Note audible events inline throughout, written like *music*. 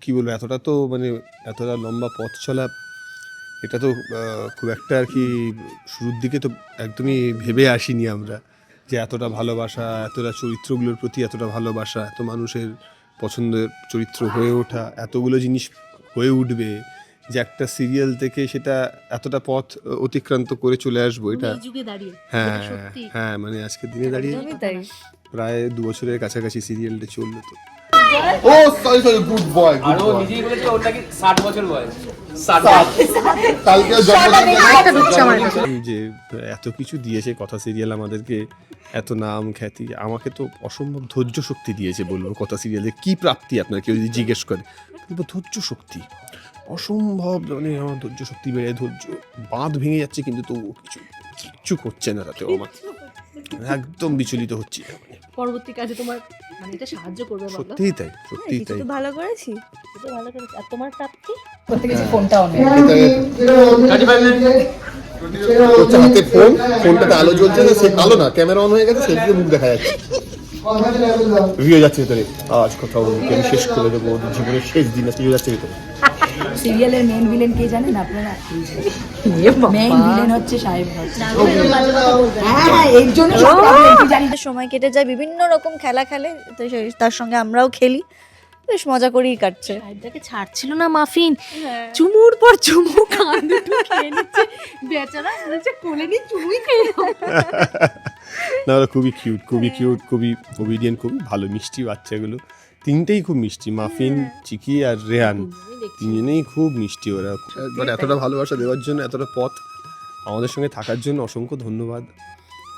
কি বলব এতটা তো মানে এতটা লম্বা পথ চলা এটা তো খুব একটা আর কি শুরুর দিকে তো একদমই ভেবে আসিনি আমরা যে এতটা ভালোবাসা এতটা চরিত্রগুলোর প্রতি এতটা ভালোবাসা এত মানুষের পছন্দের চরিত্র হয়ে ওঠা এতগুলো জিনিস হয়ে উঠবে যে একটা সিরিয়াল থেকে সেটা এতটা পথ অতিক্রান্ত করে চলে আসব এটা হ্যাঁ হ্যাঁ মানে আজকের দিনে দাঁড়িয়ে প্রায় দু বছরের কাছাকাছি সিরিয়ালটা চলল তো। ও সরি সরি গুড বয় আর ও নিজেই বলেছে ওর নাকি ষাট বছর বয়স। যে এত কিছু দিয়েছে কথা সিরিয়াল আমাদেরকে এত নাম খ্যাতি আমাকে তো অসম্ভব ধৈর্য শক্তি দিয়েছে বলব কথা সিরিয়ালে কি প্রাপ্তি আপনার কেউ যদি জিজ্ঞেস করে? বলব ধৈর্য শক্তি। অসম্ভব মানে আমার ধৈর্য শক্তি বেড়ে ধৈর্য বাঁধ ভেঙে যাচ্ছে কিন্তু তবুও কিছু কিচ্ছু করছে না তাতেও আমার একদম বিচলিত হচ্ছি। না। পরবর্তী কাজে তোমার মানে এটা সাহায্য করবে বলো। সত্যিই তাই সত্যিই তাই। তো ভালো করেছি এটা ভালো করে আর তোমার প্রাপ্তি হচ্ছে হাতে ফোন ফোনটাতে আলো জ্বলছে না সে আলো না ক্যামেরা অন হয়ে গেছে সেদিকে মুখ দেখা যাচ্ছে। ভিড়ে যাচ্ছে ভেতরে। আজ কথা বলতে আমি শেষ করে দেবো? জীবনের শেষ দিন আজকে যাচ্ছে ভেতরে। সিরিয়ালের মেন ভিলেন কে জানেন আপনারা? মেন ভিলেন হচ্ছে সাহেব ভট্ট। হ্যাঁ এর জন্য সময় কেটে যায় বিভিন্ন রকম খেলা খেলে তো তার সঙ্গে আমরাও খেলি। বেশ মজা করেই কাটছে। সাহেবটাকে ছাড়ছিল না মাফিন। চুমুর পর চুমু কান দুটো খেয়ে নিচ্ছে। বেচারা বলছে কোলে নিয়ে চুমুই খেয়ে না ওরা খুবই কিউট খুবই কিউট খুবই ওবিডিয়েন্ট খুবই ভালো মিষ্টি বাচ্চাগুলো। তিনটেই খুব মিষ্টি মাফিন চিকি আর রেহান। তিনজনেই খুব মিষ্টি ওরা। মানে এতটা ভালোবাসা দেওয়ার জন্য এতটা পথ আমাদের সঙ্গে থাকার জন্য অসংখ্য ধন্যবাদ।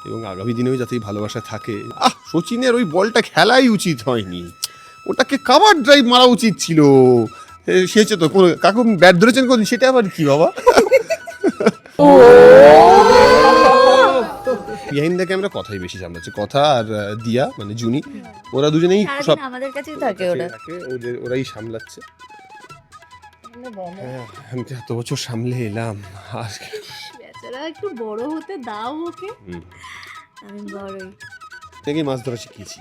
এবং আগামী দিনেও যাতে ভালোবাসা থাকে। আহ সচিনের ওই বলটা খেলাই উচিত হয়নি। ওটাকে কাভার ড্রাইভ মারা উচিত ছিল। এ, সেচে তো কোনো কাকু ব্যাট ধরেছেন কোন সেটা আবার কি বাবা? *laughs* *laughs* বিহাইন্ড দ্য ক্যামেরা কথাই বেশি সামলাচ্ছে। কথা আর দিয়া মানে জুনি ওরা দুজনেই সব আমাদের কাছেই থাকে ওরা। ওদের ওরাই সামলাচ্ছে। হ্যাঁ, আমি তো এত বছর সামলে এলাম আর বেচারা একটু বড় হতে দাও ওকে। আমি বড়ই। থেকেই মাছ ধরা শিখিয়েছি।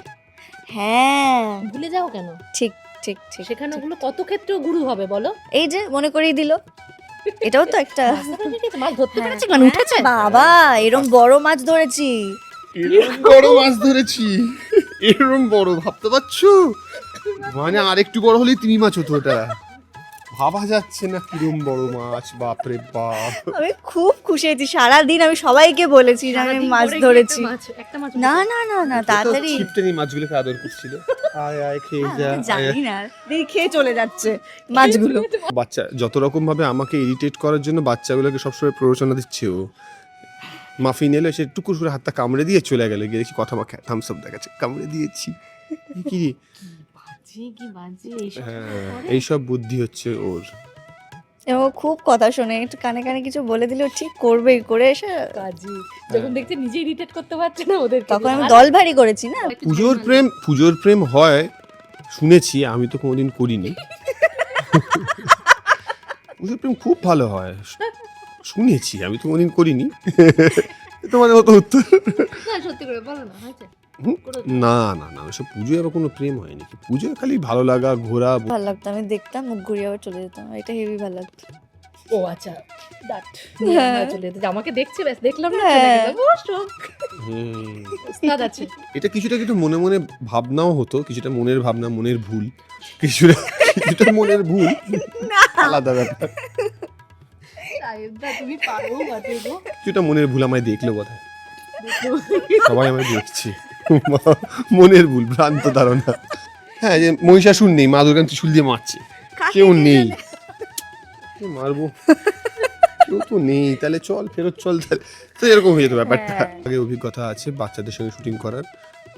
হ্যাঁ। ভুলে যাও কেন? ঠিক ঠিক ঠিক সেখানে ওগুলো কত ক্ষেত্রেও গুরু হবে বলো। এই যে মনে করিয়ে দিল। এটাও তো একটা মাছ ধরতে হ্যাঁ। পেরেছি মানে উঠেছে? বাবা এরম বড় মাছ ধরেছি। এরকম বড় মাছ ধরেছি। এরম বড় ভাবতে পারছ? মানে আরেকটু বড় হলেই তিমি মাছ হতো ওটা ভাবা যাচ্ছে না কিরম বড় মাছ বাপরে বাপ। আমি খুব খুশি হয়েছি। সারাদিন আমি সবাইকে বলেছি যে আমি মাছ ধরেছি। না না না না তাড়াতাড়ি। ছিপটে নিয়ে মাছগুলোকে আদর করছিল। *laughs* আয় আয় খেয়ে যা জানি না। দেখে চলে যাচ্ছে মাছগুলো। *laughs* বাচ্চা যত রকম ভাবে আমাকে ইরিটেট করার জন্য বাচ্চাগুলোকে সবসময় প্ররোচনা দিচ্ছে ও। মাফিন এলো সে টুকুর করে হাতটা কামড়ে দিয়ে চলে গেল। গিয়ে দেখি কথা মাখা থামস আপ দেখাচ্ছে। কামড়ে দিয়েছি। কি এইসব হ্যাঁ এইসব বুদ্ধি হচ্ছে ওর। ও খুব কথা শোনে একটু কানে কানে কিছু বলে দিলে ও ঠিক করবেই করে এসে কাজে যখন দেখছে নিজে ইরিটেট করতে পারছে না ওদের তখন আমি দল ভারী করেছি না? পুজোর প্রেম পুজোর প্রেম হয় শুনেছি আমি তো কোনোদিন করিনি। *laughs* পুজোর প্রেম খুব ভালো হয় শুনেছি আমি তো কোনোদিন করিনি। *laughs* তোমাদের মতো উত্তর। না সত্যি করে বলো না হয়েছে? না না না ওসব পুজোয় আবার কোনো প্রেম হয়নি কি? পুজোয় খালি ভালো লাগা ঘোরা ভালো লাগতো আমি দেখতাম মুখ ঘুরিয়ে আবার চলে যেতাম এটা হেভি ভালো লাগতো। ও আচ্ছা ডাট হ্যাঁ। চলে যেতে আমাকে দেখছে ব্যাস দেখলাম না হ্যাঁ। এটা কিছুটা কিছু মনে মনে ভাবনাও হতো কিছুটা মনের ভাবনা মনের ভুল কিছুটা কিছুটা মনের ভুল। আলাদা ব্যাপার। কিছুটা মনের ভুল আমায় দেখল বোধ হয় সবাই আমায় দেখছে। মনের ভুল ভ্রান্ত ধারণা। হ্যাঁ যে মহিষাসুর নেই মা দুর্গা ত্রিশুল দিয়ে মারছে। কেউ নেই। মারবো? কেউ তো নেই তাহলে চল ফেরত চল তাহলে। তো এরকম হয়ে যেত ব্যাপারটা। আগে অভিজ্ঞতা আছে বাচ্চাদের সঙ্গে শুটিং করার।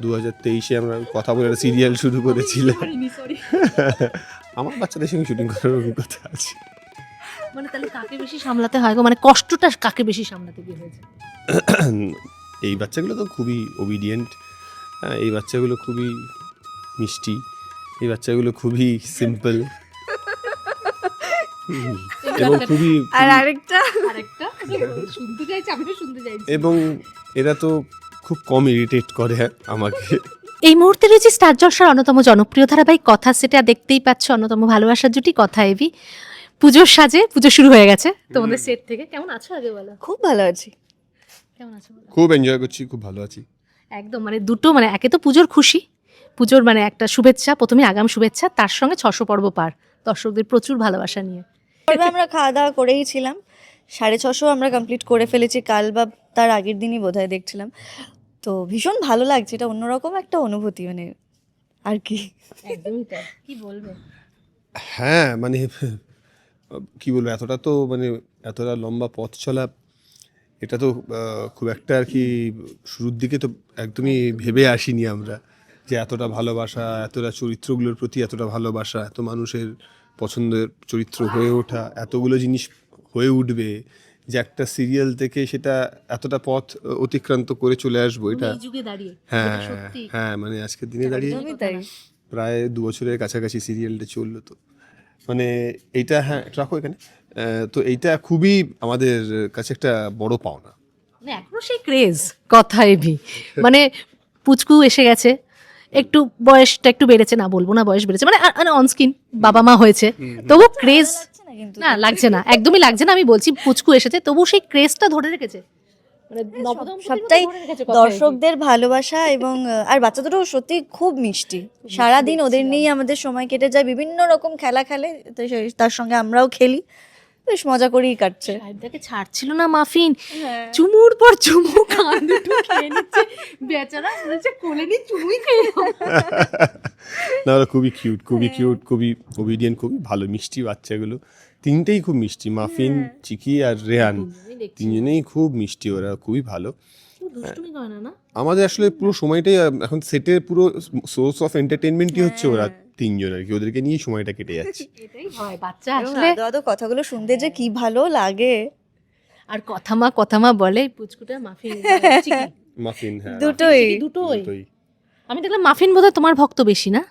দু হাজার তেইশে আমরা কথা বলে একটা সিরিয়াল শুরু করেছিলাম। *laughs* আমার বাচ্চাদের সঙ্গে শুটিং করার অভিজ্ঞতা আছে। মানে তাহলে কাকে বেশি সামলাতে হয় গো? মানে কষ্টটা কাকে বেশি সামলাতে গিয়ে হয়েছে? এই বাচ্চাগুলো তো খুবই ওবিডিয়েন্ট এই বাচ্চাগুলো খুবই মিষ্টি এই বাচ্চাগুলো খুবই সিম্পল এবং খুবই আর আরেকটা? আরেকটা? শুনতে চাইছি আমিও শুনতে চাইছি। এবং এরা তো খুব কম ইরিটেট করে আমাকে। এই মুহূর্তে রয়েছে স্টার জলসার অন্যতম জনপ্রিয় ধারাবাহিক কথা সেটা দেখতেই পাচ্ছ অন্যতম ভালোবাসার জুটি কথা এবি পুজোর সাজে পুজো শুরু হয়ে গেছে তোমাদের সেট থেকে। কেমন আছো আগে বলো? খুব ভালো আছি। কেমন আছো খুব এনজয় করছি খুব ভালো আছি। একদম মানে দুটো মানে একে তো পুজোর খুশি। পুজোর মানে একটা শুভেচ্ছা প্রথমে আগাম শুভেচ্ছা তার সঙ্গে ছশো পর্ব পার। দর্শকদের প্রচুর ভালোবাসা নিয়ে। পর্বে আমরা খাওয়া দাওয়া করেই ছিলাম। সাড়ে ছশো আমরা কমপ্লিট করে ফেলেছি কাল বা তার আগের দিনই বোধহয় দেখছিলাম। তো ভীষণ ভালো লাগছে এটা অন্যরকম একটা অনুভূতি মানে আর কি। একদমই তাই। কি বলবে? হ্যাঁ মানে কি বলব এতটা তো মানে এতটা লম্বা পথ চলা এটা তো খুব একটা আর কি শুরুর দিকে তো একদমই ভেবে আসিনি আমরা যে এতটা ভালোবাসা এতটা চরিত্রগুলোর প্রতি এতটা ভালোবাসা এত মানুষের পছন্দের চরিত্র হয়ে ওঠা এতগুলো জিনিস হয়ে উঠবে যে একটা সিরিয়াল থেকে সেটা এতটা পথ অতিক্রান্ত করে চলে আসব এটা এই যুগে দাঁড়িয়ে হ্যাঁ হ্যাঁ মানে আজকের দিনে দাঁড়িয়ে প্রায় দু বছরের কাছাকাছি সিরিয়ালটা চলল তো। মানে এইটা হ্যাঁ রাখো এখানে। তো এইটা খুবই আমাদের কাছে একটা বড় পাওনা। মানে এখনও সেই ক্রেজ কথা এবি মানে পুচকু এসে গেছে একটু বয়সটা একটু বেড়েছে না বলব না বয়স বেড়েছে মানে মানে অনস্কিন বাবা মা হয়েছে। তবু ক্রেজ না লাগছে না একদমই লাগছে না আমি বলছি পুচকু এসেছে তবু সেই ক্রেজটা ধরে রেখেছে। মানে মতো সবটাই। দর্শকদের ভালোবাসা এবং আর বাচ্চা দুটো সত্যি খুব মিষ্টি। সারাদিন ওদের নিয়েই আমাদের সময় কেটে যায় বিভিন্ন রকম খেলা খেলে তো সেই- তার সঙ্গে আমরাও খেলি। বেশ মজা করেই কাটছে। সাহেবদাকে ছাড়ছিল না মাফিন। চুমুর পর চুমু কান দুটো খেয়ে নিচ্ছে। বেচারা বলছে কোলে নিয়ে চুমুই খেয়ে না ওরা খুবই কিউট খুবই কিউট খুবই ওবিডিয়েন্ট খুবই ভালো মিষ্টি বাচ্চাগুলো। তিনটেই খুব মিষ্টি মাফিন চিকি আর রেহান। তিনজনেই খুব মিষ্টি ওরা খুবই ভালো। খুব দুষ্টুমি করে না না? আমাদের আসলে পুরো সময়টাই এখন সেটের পুরো সোর্স অফ এন্টারটেনমেন্টই হচ্ছে ওরা। তিনজন আর কি ওদেরকে নিয়ে সময়টা কেটে যাচ্ছে। *laughs* এটাই হয় বাচ্চা আসলে আদো আদো কথাগুলো শুনতে যে কি ভালো লাগে। আর কথা মা কথা মা বলে পুচকুটা মাফিন *laughs* মাফিন হ্যাঁ দুটোই। দুটোই। আমি দেখলাম মাফিন বোধহয় তোমার ভক্ত বেশি না?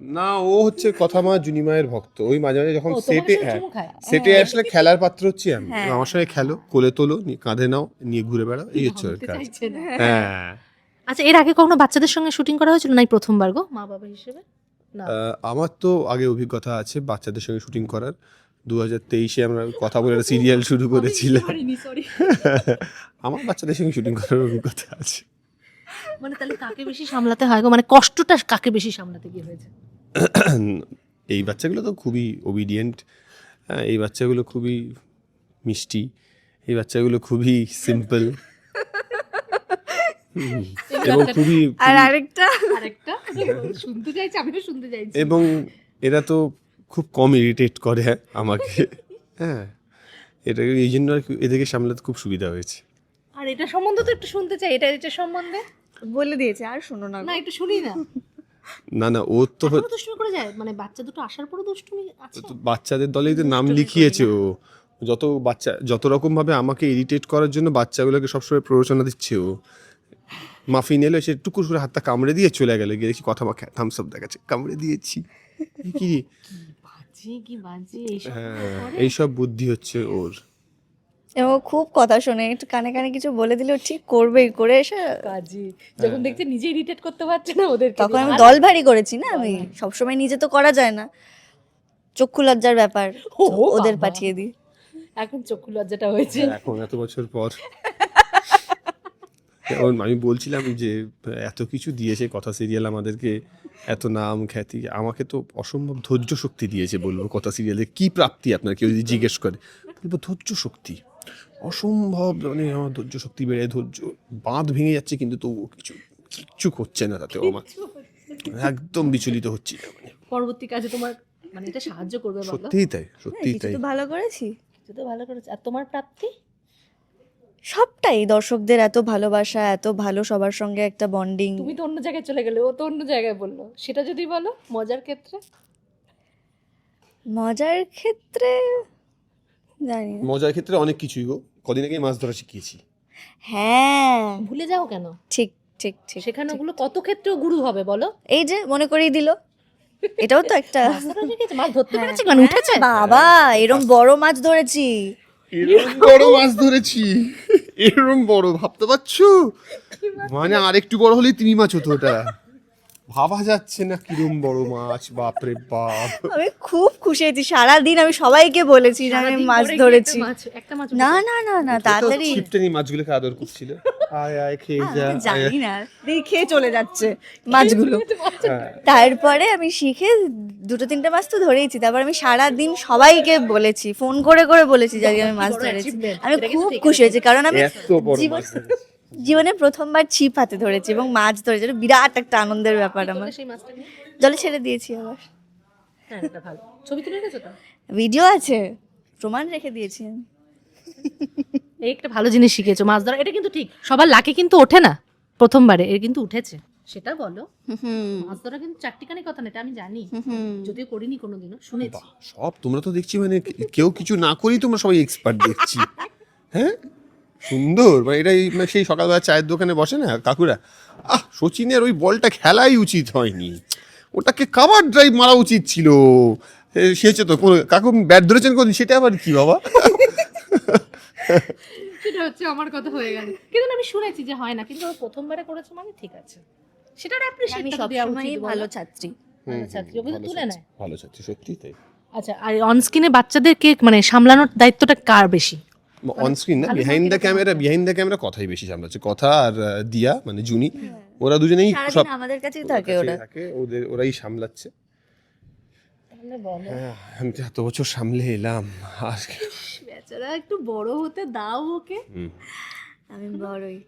না ও হচ্ছে কথা মা জুনিমায়ের ভক্ত। ওই মাঝে মাঝে যখন সেটে হ্যাঁ সেটে আসলে খেলার পাত্র হচ্ছি আমি। আমার সঙ্গে খেলো কোলে তোলো নিয়ে কাঁধে নাও নিয়ে ঘুরে বেড়াও এই হচ্ছে ওর বলতে কাজ। হ্যাঁ। আচ্ছা এর আগে কখনো বাচ্চাদের সঙ্গে শুটিং করা হয়েছিল? নাই প্রথমবার গো মা বাবা হিসেবে? আমার তো আগে অভিজ্ঞতা আছে বাচ্চাদের সঙ্গে শুটিং করার। দু হাজার তেইশে আমরা কথা বলে সিরিয়াল শুরু করেছিলাম। *laughs* আমার বাচ্চাদের সঙ্গে শুটিং করার অভিজ্ঞতা আছে। মানে তাহলে কাকে বেশি সামলাতে হয় গো? মানে কষ্টটা কাকে বেশি সামলাতে গিয়ে হয়েছে? *clears throat* এই বাচ্চাগুলো তো খুবই ওবিডিয়েন্ট এই বাচ্চাগুলো খুবই মিষ্টি। এই বাচ্চাগুলো খুবই সিম্পল *laughs* এবং খুবই আর আরেকটা? আরেকটা? শুনতে চাইছি আমিও শুনতে চাইছি। এবং এরা তো খুব কম ইরিটেট করে আমাকে। হ্যাঁ এটা এই জন্য আর কি এদেরকে সামলাতে খুব সুবিধা হয়েছে। আর এটা সম্বন্ধে তো একটু শুনতে চাই এটা এটা সম্বন্ধে? বলে দিয়েছে আর শোনো না না একটু শুনি না। না না ও তো দুষ্টুমি করে যায়? মানে বাচ্চা দুটো আসার পরে দুষ্টুমি আছে? বাচ্চাদের দলেই তো নাম লিখিয়েছে ও। যত বাচ্চা যত রকম ভাবে আমাকে ইরিটেট করার জন্য বাচ্চাগুলোকে সবসময় প্ররোচনা দিচ্ছে ও। মাফিন এলো সে টুকুর করে হাতটা কামড়ে দিয়ে চলে গেল গিয়ে দেখি কথা মাখা থামস আপ দেখাচ্ছে কামড়ে দিয়েছি। কি রে? বাজে কি বাজে এইসব হ্যাঁ বুদ্ধি হচ্ছে ওর। ও খুব কথা শোনে একটু কানে কানে কিছু বলে দিলেও ঠিক করবেই করে এসে কাজে যখন দেখছে নিজে ইরিটেট করতে পারছে না ওদের তখন আমি দল ভারী করেছি না আমি? সবসময় নিজে তো করা যায় না। চক্ষু লজ্জার ব্যাপার ওদের পাঠিয়ে দিই। এখন চক্ষু লজ্জাটা হয়েছে। এখন এত বছর পর। যেমন আমি বলছিলাম যে এত কিছু দিয়েছে কথা সিরিয়াল আমাদেরকে এত নাম খ্যাতি আমাকে তো অসম্ভব ধৈর্য শক্তি দিয়েছে বলব কথা সিরিয়ালে কি প্রাপ্তি আপনার কেউ যদি জিজ্ঞেস করে? বলব ধৈর্য শক্তি। অসম্ভব মানে আমার ধৈর্য শক্তি বেড়ে ধৈর্য বাঁধ ভেঙে যাচ্ছে কিন্তু তবুও কিছু কিচ্ছু হচ্ছে না তাতেও আমার একদম বিচলিত হচ্ছি না মানে। পরবর্তী কাজে তোমার মানে এটা সাহায্য করবে বাবা সত্যিই তাই সত্যিই তাই। তো ভালো করেছি। তো ভালো করেছে। আর তোমার প্রাপ্তি? সবটাই দর্শকদের এত ভালোবাসা এত ভালো সবার সঙ্গে একটা বন্ডিং তুমি তো অন্য জায়গায় চলে গেলে ও তো অন্য জায়গায় বলল। সেটা যদি বলো মজার ক্ষেত্রে? মজার ক্ষেত্রে জানি না। মজার ক্ষেত্রে অনেক কিছুই গো। কদিন আগেই মাছ ধরা শিখিয়েছি। হ্যাঁ। ভুলে যাও কেন? ঠিক ঠিক ঠিক সেখানে ওগুলো কত ক্ষেত্রেও গুরু হবে বলো? এই যে মনে করিয়ে দিল। এটাও তো একটা মাছ ধরতে পেরেছে মানে উঠেছে? বাবা এরম বড় মাছ ধরেছি। এরকম *laughs* বড় মাছ ধরেছি। এরকম বড় ভাবতে পারছ? মানে আর একটু বড় হলেই তুমি মাছ হতো ওটা। ভাবা যাচ্ছে না কিরম বড় মাছ বাপরে বাপ। আমি খুব খুশি হয়েছি। সারাদিন আমি সবাইকে বলেছি যে আমি মাছ ধরেছি। না না না না তাড়াতাড়ি। ছিপটা নিয়ে মাছগুলোকে আদর করছিল। আয় আয় খেয়ে যা আমি জানি না। দেখে চলে যাচ্ছে *laughs* মাছগুলো। হ্যাঁ। তারপরে আমি শিখে দুটো তিনটে মাছ তো ধরেইছি। তারপর আমি সারা দিন সবাইকে বলেছি ফোন করে করে বলেছি যে আমি মাছ ধরেছি। আমি খুব খুশি হয়েছি কারণ আমি জীবন- জীবনে প্রথমবার ছিপ হাতে ধরেছি এবং মাছ ধরেছি। এটা বিরাট একটা আনন্দের ব্যাপার আমার। জলে ছেড়ে দিয়েছি আবার। হ্যাঁ এটা ভালো। ছবি তুলে রেখেছো তো? ভিডিও আছে। প্রমাণ রেখে দিয়েছি আমি। *laughs* এই একটা ভালো জিনিস শিখেছো মাছ ধরা এটা কিন্তু ঠিক সবার লাকে কিন্তু ওঠে না প্রথমবারে এর কিন্তু উঠেছে। সেটা বলো মাছ ধরা কিন্তু চারটিখানি কথা না এটা আমি জানি যদিও করিনি কোনোদিনও শুনেছি। সব তোমরা তো দেখছি মানে কেউ কিছু না করেই তোমরা সবাই এক্সপার্ট দেখছি। হ্যাঁ? সুন্দর মানে এটাই মানে সেই সকালবেলা চায়ের দোকানে বসে না কাকুরা আহ সচিনের ওই বলটা খেলাই উচিত হয়নি ওটাকে কাভার ড্রাইভ মারা উচিত ছিল। সে হচ্ছে তো কোনো কাকু ব্যাট ধরেছেন কোন সেটা আবার কি বাবা? সেটা হচ্ছে আমার কথা হয়ে গেল। কিন্তু আমি শুনেছি যে হয় না কিন্তু প্রথমবারে করেছে মানে ঠিক আছে। সেটার অ্যাপ্রিশিয়েট আমি দেওয়া উচিত ভালো ভালো ছাত্রী ছাত্রী তুলে নেয়। ভালো ছাত্রী সত্যি তাই। আচ্ছা আর অনস্ক্রিনে বাচ্চাদেরকে মানে সামলানোর দায়িত্বটা কার বেশি? অন স্ক্রিন না behind the camera behind the camera কথাই বেশি সামলাচ্ছে। কথা আর দিয়া মানে জুনি ওরা দুজনেই সব আমাদের কাছেই থাকে ওরা। থাকে ওদের ওরাই সামলাচ্ছে। হ্যাঁ, আমি এত বছর সামলে এলাম আর বেচারা একটু বড় হতে দাও ওকে। আমি বড়ই।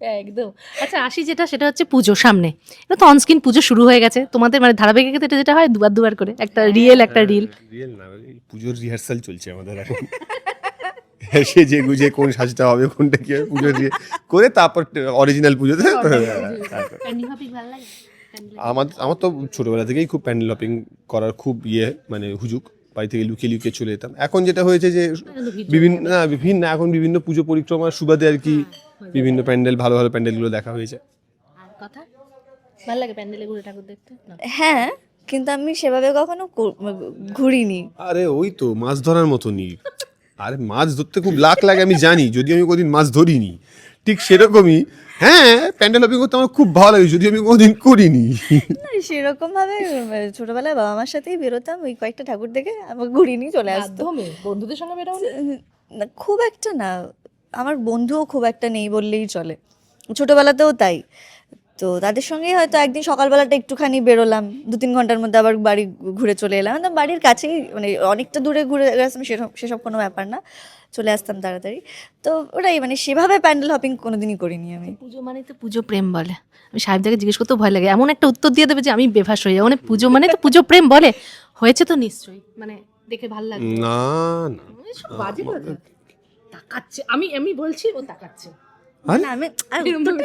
একদম। আচ্ছা আসি যেটা সেটা হচ্ছে পুজো সামনে। এটা তো অনস্ক্রিন পুজো শুরু হয়ে গেছে। তোমাদের মানে ধারাবাহিকতা এটা যেটা হয় দুবার দুবার করে। একটা রিয়েল একটা রিল রিয়েল না পুজোর রিহার্সাল চলছে আমাদের এখন। সে যে গুজে কোন সাজটা হবে কোনটা কি হবে পুজোর রিয়ে- করে তারপর অরিজিনাল পুজোতে আমার আমার তো ছোটবেলা থেকেই খুব প্যান্ডেল হপিং করার খুব ইয়ে মানে হুজুক। বাড়ি থেকে লুকিয়ে লুকিয়ে চলে যেতাম। এখন যেটা হয়েছে যে বিভিন্ন না বিভিন্ন এখন বিভিন্ন পুজো পরিক্রমার সুবাদে আর কি বিভিন্ন প্যান্ডেল ভালো ভালো প্যান্ডেলগুলো দেখা হয়েছে। কথা? ভালো লাগে প্যান্ডেলে ঘুরে ঠাকুর দেখতে? হ্যাঁ কিন্তু আমি সেভাবে কখনো ঘুরিনি। আরে ওই তো মাছ ধরার মতনই। আরে মাছ ধরতে খুব লাখ লাগে আমি জানি যদি আমি কোনোদিন মাছ ধরিনি। ঠিক সেরকমই। হ্যাঁ প্যান্ডেল হপিং করতে আমার খুব ভালো লাগে যদি আমি কোনোদিন করিনি। না, সেরকম ভাবে ছোটবেলায় বাবা মার সাথেই বেরোতাম ওই কয়েকটা ঠাকুর দেখে আমার ঘুরিনি চলে আসতো। বন্ধুদের সঙ্গে বেরো না, খুব একটা না আমার বন্ধুও খুব একটা নেই বললেই চলে। ছোটবেলাতেও তাই তো তাদের সঙ্গেই হয়তো একদিন সকালবেলাটা একটুখানি বেরোলাম দু তিন ঘণ্টার মধ্যে আবার বাড়ি ঘুরে চলে এলাম তো বাড়ির কাছেই মানে অনেকটা দূরে ঘুরে গেছিলাম সেসব সেসব কোনো ব্যাপার না। চলে আসতাম তাড়াতাড়ি। তো ওটাই মানে সেভাবে প্যান্ডেল হপিং কোনোদিনই করিনি আমি। পুজো মানে তো পুজো প্রেম বলে। আমি সাহেবদাকে জিজ্ঞেস করতেও ভয় লাগে। এমন একটা উত্তর দিয়ে দেবে যে আমি বেফাস হয়ে যাব। মানে পুজো মানে তো পুজো প্রেম বলে। হয়েছে তো নিশ্চয়ই। মানে দেখে ভালো লাগে না না। এসব বাজে কথা। তাকাচ্ছে। আমি আমি বলছি ও তাকাচ্ছে। না, আমি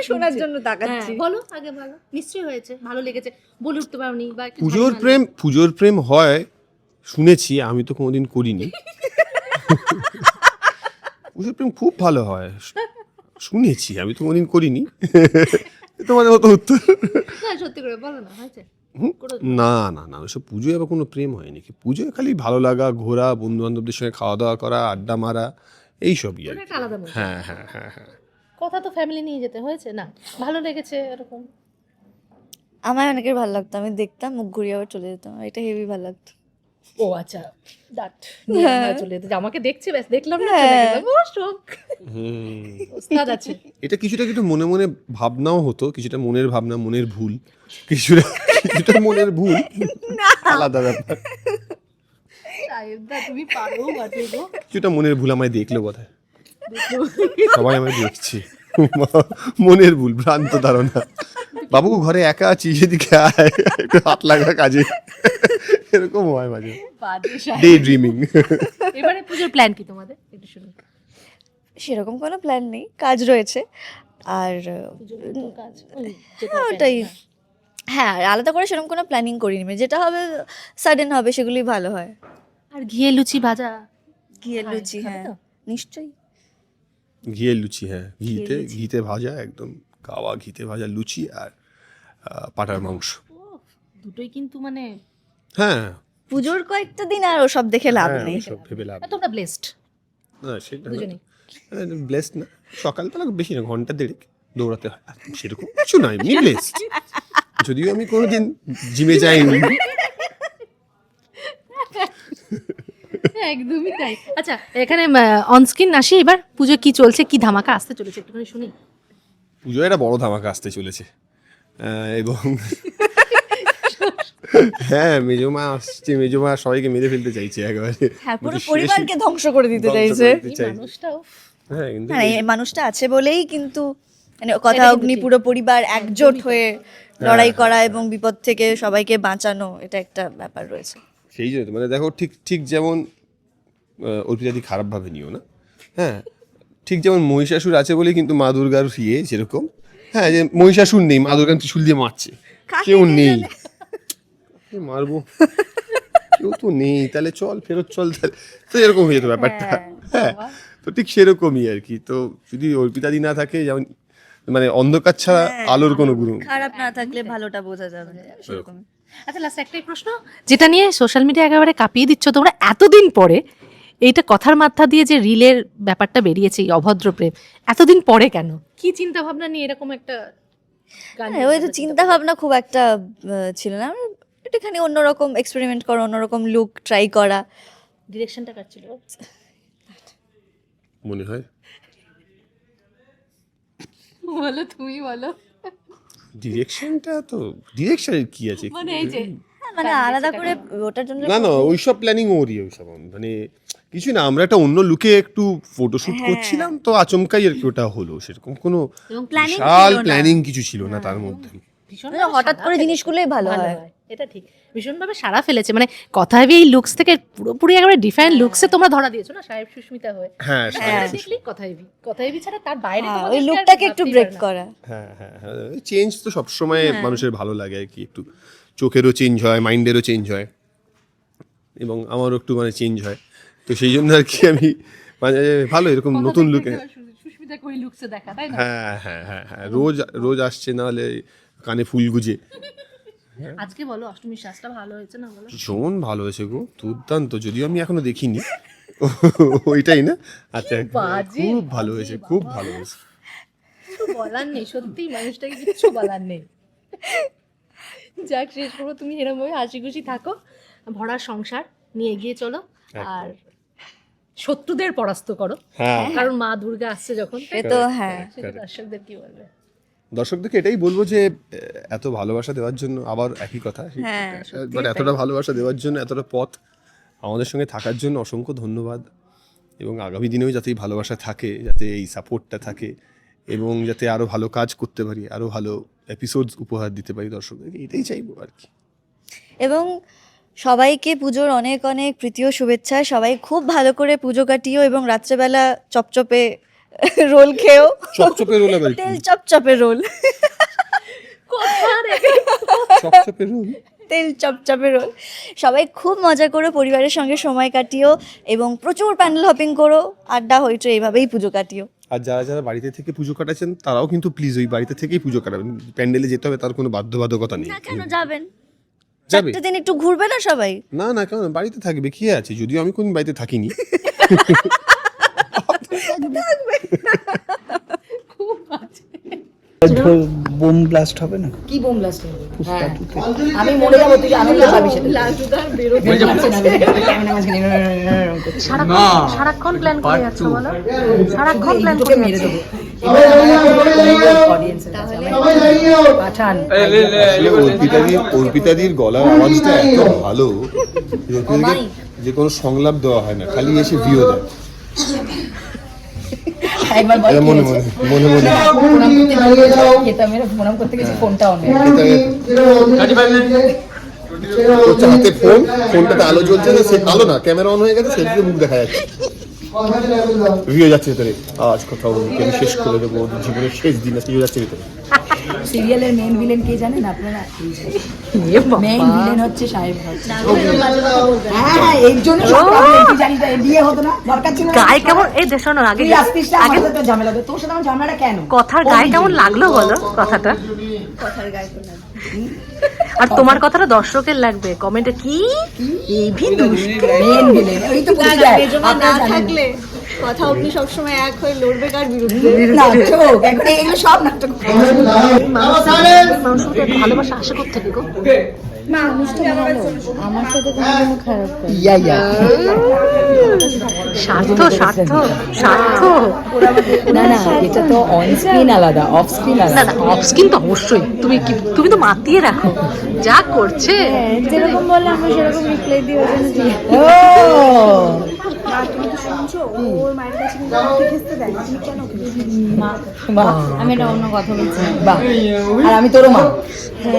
শোনার জন্য তাকাচ্ছি। হ্যাঁ, বলো আগে ভালো নিশ্চয়ই হয়েছে। ভালো লেগেছে। বলে উঠতে পারোনি বা পুজোর প্রেম পুজোর প্রেম হয় শুনেছি আমি তো কোনোদিন করিনি। *laughs* পুজোর প্রেম খুব ভালো হয়। শুনেছি আমি তো কোনোদিন করিনি। তোমাদের মতো উত্তর। না সত্যি করে বলো না হয়েছে। না না না ওসব পুজোয় আবার কোনো প্রেম হয় নাকি পুজোয় খালি ভালো লাগা ঘোরা বন্ধু বান্ধবদের সঙ্গে খাওয়া দাওয়া করা আড্ডা মারা এইসবই আর কি। হ্যাঁ হ্যাঁ হ্যাঁ হ্যাঁ। কথা তো ফ্যামিলি নিয়ে যেতে হয়েছে না? ভালো লেগেছে এরকম? আমার অনেকের ভালো লাগতো আমি দেখতাম মুখ ঘুরিয়ে আবার চলে যেতাম এটা হেভি ভালো লাগতো। ও আচ্ছা ডাট চলে যেতে। আমাকে দেখছে ব্যাস দেখলাম না চলে ও শোক। ওস্তাদ আছে। এটা কিছুটা কিন্তু মনে মনে ভাবনাও হতো কিছুটা মনের ভাবনা মনের ভুল কিছুটা কিছুটা মনের ভুল। আলাদা ব্যাপার। তুমি পারো কিছুটা মনের ভুল আমায় দেখল বোধ সবাই আমায় দেখছে। মনের ভুল ভ্রান্ত ধারণা। বাবু ঘরে একা আছি সেদিকে আয়। হাত লাগা কাজে। এরকম হয় মাঝে। ডে ড্রিমিং *laughs* এবারে পুজোর প্ল্যান কি তোমাদের? একটু শুনি সেরকম কোনো প্ল্যান নেই কাজ রয়েছে। আর পুজোর তো কাজ? ওই যেটা হ্যাঁ, ওটাই। হ্যাঁ। আর আলাদা করে সেরকম কোনো প্ল্যানিং করিনি মানে যেটা হবে সাডেন হবে সেগুলি ভালো হয়। আর ঘিয়ে লুচি ভাজা? হয়, লুচি হ্যাঁ। নিশ্চয়ই। ঘিয়ে লুচি হ্যাঁ। ঘিতে ঘিতে ভাজা একদম কাওয়া ঘিতে ভাজা লুচি আর পাটার মাংস। দুটোই কিন্তু মানে হ্যাঁ। পুজোর কয়েকটা দিন আর ওসব দেখে লাভ হ্যাঁ, নেই। ওসব ভেবে লাভ আর তোমরা ব্লেসড না সেটা দুজনেই। ব্লেসড না সকালবেলা বেশি না ঘণ্টা দেড়েক দৌড়াতে হয়। সেরকম কিছু না এমনি blessed। যদিও আমি কোনোদিন জিমে যাইনি। একদমই তাই। আচ্ছা এখানে অনস্ক্রিন আসি এবার পুজো কি চলছে কি ধামাকা আসতে চলেছে একটুখানি শুনি। পুজো একটা বড় ধামাকা আসতে চলেছে। আহ, এবং হ্যাঁ মেজমা আসছে মেজমা সবাইকে মেরে ফেলতে চাইছে একেবারে। হ্যাঁ পুরো পরিবারকে ধ্বংস করে দিতে চাইছে। মানুষটাও। হ্যাঁ কিন্তু হ্যাঁ এই মানুষটা আছে বলেই কিন্তু মানে কথা অগ্নি পুরো পরিবার একজোট হয়ে লড়াই করা এবং বিপদ থেকে সবাইকে বাঁচানো এটা একটা ব্যাপার রয়েছে। সেই জন্য মানে দেখো ঠিক ঠিক যেমন অর্পিতাদি খারাপভাবে নিও না। হ্যাঁ ঠিক যেমন মহিষাসুর আছে বলে কিন্তু মা দুর্গার ইয়ে যেরকম। হ্যাঁ যে মহিষাসুর নেই মা দুর্গা ত্রিশুল দিয়ে মারছে। কেউ নেই। কাকে মারবো? কেউ তো নেই তাহলে চল ফেরত চল তাহলে। তো এরকম হয়ে যেত ব্যাপারটা। হ্যাঁ তো ঠিক সেরকমই আর কি। তো যদি অর্পিতাদি না থাকে যেমন মানে অন্ধকার ছাড়া আলোর কোনো গুরু খারাপ না থাকলে ভালোটা বোঝা যাবে। সেরকম। আচ্ছা লাস্ট একটাই প্রশ্ন। যেটা নিয়ে সোশ্যাল মিডিয়া একেবারে কাঁপিয়ে দিচ্ছ তোমরা এতদিন পরে এইটা কথার মাথা দিয়ে যে রিলের ব্যাপারটা বেরিয়েছে এই অভদ্র প্রেম এতদিন পরে কেন? কি চিন্তা ভাবনা নিয়ে এরকম একটা হ্যাঁ ওই তো চিন্তা ভাবনা খুব একটা ছিল না। একটুখানি অন্যরকম এক্সপেরিমেন্ট করা অন্যরকম লুক ট্রাই করা। ডিরেকশনটা কার ছিল? মনে হয়। বলো তুমি বলো। ডিরেকশনটা তো ডিরেকশনের কি আছে? মানে এই যে হ্যাঁ, মানে আলাদা করে ওটার জন্য না না ওইসব প্ল্যানিং ওরই ওইসব মানে কিছু না আমরা একটা অন্য লুকে একটু ফটোশুট করছিলাম তো আচমকাই আর কি ওটা হলো। সেরকম কোনো বিশাল প্ল্যানিং কিছু ছিল না তার মধ্যে। মানে হঠাৎ করে জিনিসগুলোই ভালো ভালো হয়। হয়। এটা ঠিক। ভীষণভাবে সারা ফেলেছে। মানে কথা ভেবে এই লুকস থেকে পুরোপুরি একেবারে ডিফাইন লুকসে তোমরা ধরা দিয়েছ না সাহেব সুস্মিতা হয়ে? হ্যাঁ এটা দেখলি? কথা হেভি কথা ছাড়া তার বাইরে হ্যাঁ, ওই লুকটাকে একটু ব্রেক করা। হ্যাঁ হ্যাঁ হ্যাঁ চেঞ্জ তো সবসময় মানুষের ভালো লাগে আর কি একটু চোখেরও চেঞ্জ হয় মাইন্ডেরও চেঞ্জ হয়। এবং আমারও একটু মানে চেঞ্জ হয়। তো সেই জন্য আর কি আমি মানে ভালো এরকম নতুন লুকে এবার সু- লুকসে দেখা তাই না? হ্যাঁ হ্যাঁ হ্যাঁ হ্যাঁ রোজ রোজ আসছে না হলে কানে ফুল গুজে। আজকে বলো অষ্টমীর শ্বাসটা ভালো হয়েছে না বলো? ভীষণ ভালো হয়েছে গো দুর্দান্ত যদিও আমি এখনও দেখিনি। ওইটাই না? আচ্ছা খুব ভালো হয়েছে খুব ভালো হয়েছে। বলার নেই সত্যি মানুষটাকে কিচ্ছু বলার নেই। যাক শেষ করব তুমি এরকম ভাবে হাসি খুশি থাকো ভরা সংসার নিয়ে এগিয়ে চলো আর শত্রুদের পরাস্ত করো হ্যাঁ। কারণ মা দুর্গা আসছে যখন তো হ্যাঁ। দর্শকদের কি বলবে? দর্শকদেরকে এটাই বলব যে এত ভালোবাসা দেওয়ার জন্য আবার একই কথা। মানে এতটা ভালোবাসা দেওয়ার জন্য এতটা পথ আমাদের সঙ্গে থাকার জন্য অসংখ্য ধন্যবাদ। এবং আগামী দিনেও যাতে এই ভালোবাসা থাকে যাতে এই সাপোর্টটা থাকে এবং যাতে আরও ভালো কাজ করতে পারি আরও ভালো এপিসোডস উপহার দিতে পারি দর্শকদেরকে এটাই চাইব আর কি। এবং সবাইকে পুজোর অনেক অনেক প্রীতি ও শুভেচ্ছা। সবাই খুব ভালো করে পুজো কাটিও এবং রাত্রেবেলা চপচপে রোল খেও। চপচপে রোল আবার তেল চপচপে রোল। চপচপে রোল? তেল চপচপে রোল। সবাই খুব মজা করো পরিবারের সঙ্গে সময় কাটিও এবং প্রচুর প্যান্ডেল হপিং করো। আড্ডা হইচো এইভাবেই পুজো কাটিও। আর যারা যারা বাড়িতে থেকে পুজো কাটাচ্ছেন তারাও কিন্তু প্লিজ ওই বাড়িতে থেকেই পুজো কাটাবেন। প্যান্ডেলে যেতে হবে তার কোনো বাধ্যবাধকতা নেই। কেন যাবেন? যাবে। দিন একটু ঘুরবে না সবাই? না না কেন? বাড়িতে থাকবে কি আছে। যদিও আমি কোন বাড়িতে থাকিনি। *laughs* বোম ব্লাস্ট হবে না কি বোম ব্লাস্ট হবে হ্যাঁ। আমি মরে যাব তুই আনন্দ পাবি সেটা। সারাক্ষণ সারাক্ষণ প্ল্যান করে যাচ্ছ বলো সারাক্ষণ প্ল্যান করে মেরে দেবো অর্পিতাদির গলার আওয়াজটা এত ভালো যে যে কোনো সংলাপ দেওয়া হয় না খালি এসে ভিও দেয় একবার বল মনে মনে মনে মনে। প্রণাম করতে গেছে, খেতাম এরা প্রণাম করতে গেছে ফোনটা অন হাতে ফোন ফোনটাতে আলো জ্বলছে না সে আলো না ক্যামেরা অন হয়ে গেছে সেদিকে মুখ দেখা যাচ্ছে। ভিও যাচ্ছে ভেতরে। আজ কথা বলব আমি শেষ করে দেবো। জীবনের শেষ দিন ভিও যাচ্ছে ভেতরে। সিরিয়ালের মেন ভিলেন কে জানেন আপনারা? মেন ভিলেন হচ্ছে সাহেব হ্যাঁ এর জন্য সব problem, না, বিয়ে হতো না দরকার ছিল। গায়ে কেমন এই শোনো আগে না, আমার ঝামেলা। তোর সাথে আমার ঝামেলাটা কেন? কথার গায়ে কেমন লাগল বলো কথাটা? আর তোমার কথাটা দর্শকের লাগবে। কমেন্টে কি? এই মেন ভিলেন ওই তো বুঝে যায় আপনারা জানেন। কথা অমনি সবসময় এক হয়ে লড়বে কার বিরুদ্ধে? নাটক একবার এগুলো সব নাটক। মানুষটা ভালোবাসা আশা করতে গো? আমার সাথে কোনো খারাপ ইয়া ইয়া। স্বার্থ স্বার্থ স্বার্থ। না না এটা তো অন স্ক্রিন আলাদা অফ স্ক্রিন আলাদা। অফ স্ক্রিন তো অবশ্যই। তুমি কি তুমি তো মাতিয়ে রাখো। যা করছে। যেরকম বললে আমি সেরকম রিপ্লাই ওই জন্য দিয়ে। ও! বাহ। আমি এটা অন্য কথা বলছি। আর আমি তোরও মা।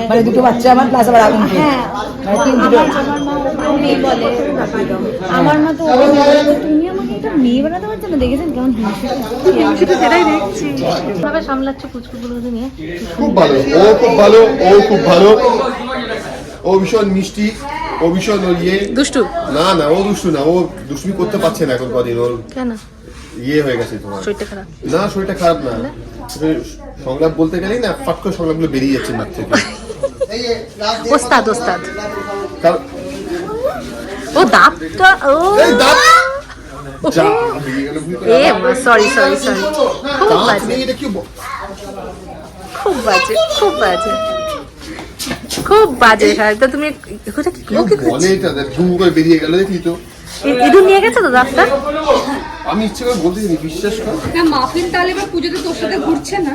মানে দুটো বাচ্চা আমার প্লাস আবার আগুন হ্যাঁ। মানে বলে। আমার মা তো ওর মেয়ে বলে, তুমি আমাকে এটা মেয়ে বানাতে পারছ না? দেখেছেন কেমন হিংসে সেটাই দেখছি। কীভাবে সামলাচ্ছে কুচকুগুলো নিয়ে। খুব ভালো। ও খুব ভালো ও খুব ভালো। ও ভীষণ মিষ্টি ও ভীষণ ওর ইয়ে। দুষ্টু? না না ও দুষ্টু না ও দুষ্টুমি করতে পারছে না এখন কদিন ওর কেন? ইয়ে হয়ে গেছে তোমার। শরীরটা খারাপ? না শরীরটা খারাপ না। তবে সংলাপ বলতে গেলেই না ফাট করে সংলাপগুলো বেরিয়ে যাচ্ছে মুখ থেকে। ওস্তাদ ওস্তাদ। ও দাঁতটা ও! দাঁত যা বেরিয়ে গেল ভুল করে। এ সরি সরি সরি খুব বাজে। খুব বাজে খুব বাজে। খুব বাজে সাহেব তুমি ওটা কি ও বলে এটা দেখ ঘুম করে বেরিয়ে গেল দেখি তো। ইঁদুর নিয়ে গেছে তো দাঁতটা? আমি ইচ্ছে করে বলতে চাইনি বিশ্বাস কর। না মাফিন তাহলে এবার পুজোতে তোর সাথে ঘুরছে না।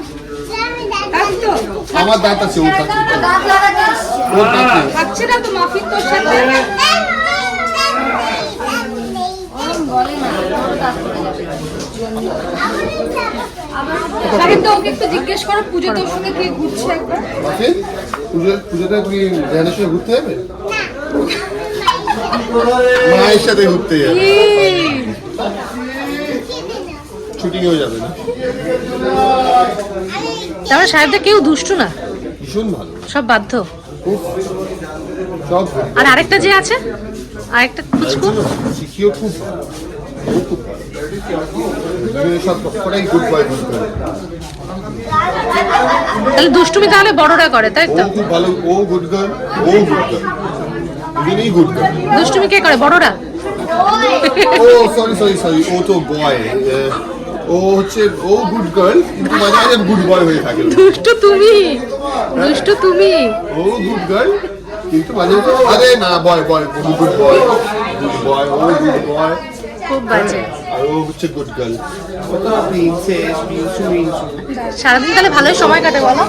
আমার দাঁত আছে ওর কাছে ওর দাঁত নেই থাকছে না তো মাফিন তোর সাথে তাহলে তো ওকে একটু জিজ্ঞেস করো পুজো তোর সঙ্গে কে ঘুরছে একবার? পুজো পুজোতে তুমি ধ্যানের সঙ্গে ঘুরতে যাবে? মায়ের সাথে ঘুরতে যাবে। শুটিং হয়ে যাবে না। তারপরে সাহেবটা কেউ দুষ্টু না? ভীষণ ভালো। সব বাধ্য? আর আরেকটা যে আছে? আরেকটা শিখিও খুব তাহলে দুষ্টুমি তাহলে বড়রা করে তাই তো খুব ভালো ও গুড গার্ল ও গুড গার্ল গুড গার্ল দুষ্টুমি কে করে বড়রা ও সরি সরি সরি ও তো বয় ও হচ্ছে ও গুড গার্ল কিন্তু মাঝে মাঝে গুড বয় হয়ে থাকে দুষ্টু তুমি দুষ্টু তুমি ও গুড গার্ল কিন্তু মাঝে মাঝে আরে না boy boy good boy good boy ও গুড বয় খুব বাজে। আর ও হচ্ছে গুড গার্ল ও তো প্রিন্সেস মিউসু মিউসু সারাদিন তাহলে ভালোই সময় কাটে বলো?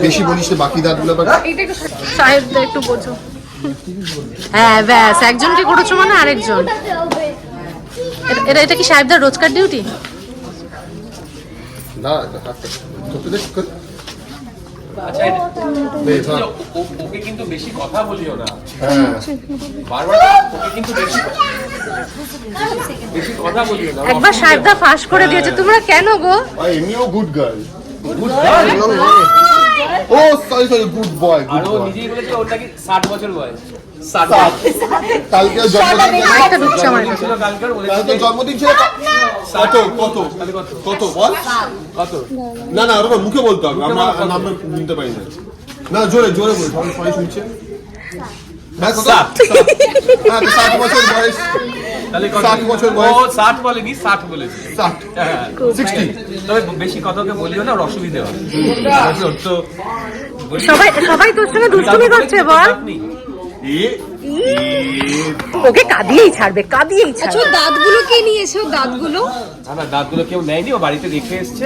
বেশি বলিস বাকি দাঁতগুলো একটু বোঝো। হ্যাঁ ব্যাস একজনকে করেছ মানে আরেকজন। এটা- এটা এটা কি সাহেবদার রোজকার ডিউটি না হাতটা তোকে দেখ কর- আচ্ছা হ্যাঁ। ও- ওকে কিন্তু বেশি কথা বলিও না। হ্যাঁ। বারবার ওকে কিন্তু বেশি বেশি কথা বলিও না। একবার সাহেবদা ফাঁস করে দিয়েছে। তোমরা কেন গো? এমনিও গুড গার্ল গুড ও সরি সরি গুড বয় আর ও নিজেই বলেছে ওর নাকি ষাট বছর বয়স। ষাট কালকে জন্মদিন আরেকটা ঢুকছে আমার ছিল কালকে কালকে জন্মদিন ছিল কত কত? কত বল? কত? না না ওরকম মুখে বলতে হবে। আমরা নাম্বার নিতে পারি না। না জোরে জোরে বল। সবাই সবাই শুনছে। হ্যাঁ ষাট। হ্যাঁ বছর বয়স? ষাট বছর ও বয়স। ষাট বলেনি ষাট বলেছে। ষাট হ্যাঁ সিক্সটি। তবে বেশি কথা ওকে বলিও না ওর অসুবিধে হয় তো সবাই সবাই তোর সঙ্গে দুষ্টুমি করছে বল। ওকে কাঁদিয়েই ছাড়বে কাঁদিয়েই ছাড়বে। আচ্ছা দাঁতগুলো কে নিয়েছে? ও দাঁতগুলো? না না দাঁতগুলো কেউ নেয়নি ও বাড়িতে রেখে এসছে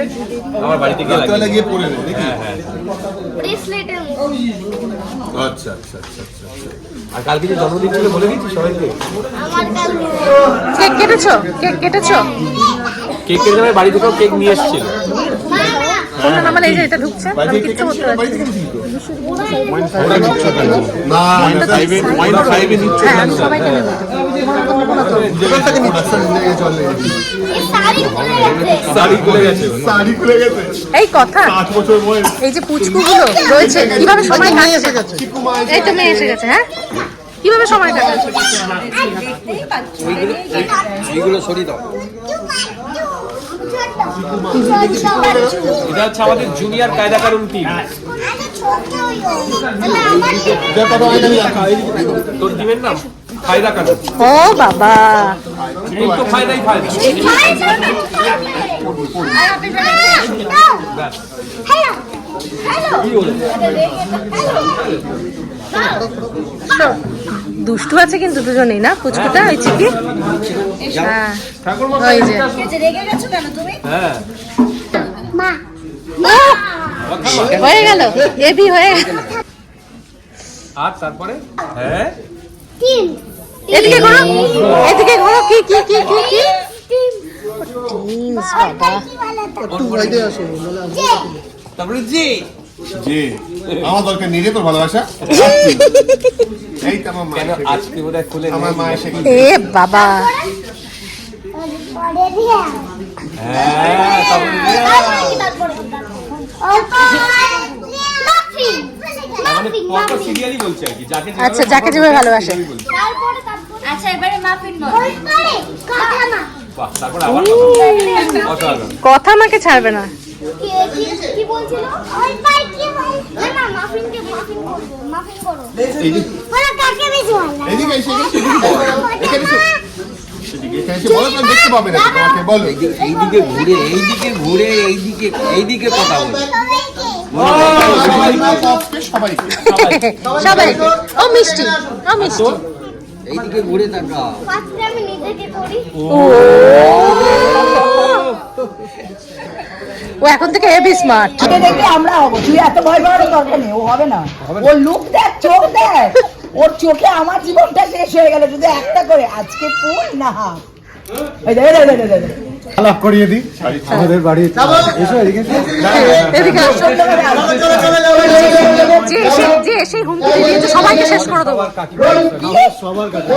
আমার বাড়িতে গিয়ে লাগিয়ে গিয়ে পড়ে হ্যাঁ হ্যাঁ। ব্রেসলেটের আচ্ছা আচ্ছা আচ্ছা আচ্ছা আচ্ছা। আর কালকে যে জন্মদিন ছিল বলে দিচ্ছি সবাইকে? আমার কেক কেটেছো? কেক কেটেছো? কেক কেটে বাড়ি থেকেও কেক নিয়ে এসেছিল। বললাম আমার এই যে এটা ঢুকছে আমি কিচ্ছু করতে পারছি না। হ্যাঁ সবাইকে নেব গেছে। গেছে। গেছে। কথা এই যে পুচকুগুলো রয়েছে কীভাবে সময় চিকু মা এই তো মেয়ে এসে গেছে হ্যাঁ? কীভাবে সময় কাটাচ্ছে এইগুলো সরিয়ে দাও। এটা হচ্ছে আমাদের জুনিয়র কায়দা কারুন টিম। তোর দিবেন না ফায়দা কারণ ও বাবা। এই তো ফায়দাই ফায়দা হ্যালো দুষ্টু আছে কিন্তু দুজনেই না? পুচকুটা? ওই চিকি? হ্যাঁ। ওই যে। হ্যাঁ মা! হয়ে গেল। এবি হয়ে গেল। আর তারপরে? হ্যাঁ। এদিকে ঘোরো। এদিকে ঘোরো। কি কি কি কি কি? তিন। টিমস বাবা। তারপরে জি। যে আমার দরকার রে তোর ভালোবাসা? এই তো আমার মা কেন আজকে বোধহয় খুলে আমার মা এসে এ বাবা। হ্যাঁ আচ্ছা, যাকে যেভাবে ভালোবাসে। তারপরে তারপরে। আচ্ছা এবারে মাফিন বল। পরে কথা না। বাহ তারপরে আবার কথা অসাধারণ কথা আমাকে ছাড়বে না। কি কি কি বলছিল? ওই পাই কি বল না না মাফিন করো মাফিন করো। বলো কাকে বেশি ভালো লাগে? এদিকে এসে এদিকে এদিকে বলো। এখানে এসে। এদিকে এখানে এসে বলো তুমি দেখতে পাবে না। তোমাকে এইদিকে ঘুরে এইদিকে ঘুরে এইদিকে এইদিকে কথা বলে। সবাই ও মিষ্টি। ও মিষ্টি। এইদিকে ঘুরে থাকা আমি নিজেকে করি। ও। এখন থেকে হেভি স্মার্ট আগে দেখবি আমরা হব তুই এত ভয় পাওয়ার দরকার নেই ও হবে না ওর লুক দেখ চোখ দেখ ওর চোখে আমার জীবনটা শেষ হয়ে গেল শুধু একটা করে আজকে ফুল না হাফ এই দে দে দে দে দে আলাপ করিয়ে দিই আমাদের বাড়ি এসো এদিকে এসো। এদিকে আসো। যে হুমকি সবাইকে শেষ করে দেবো সবার কাছে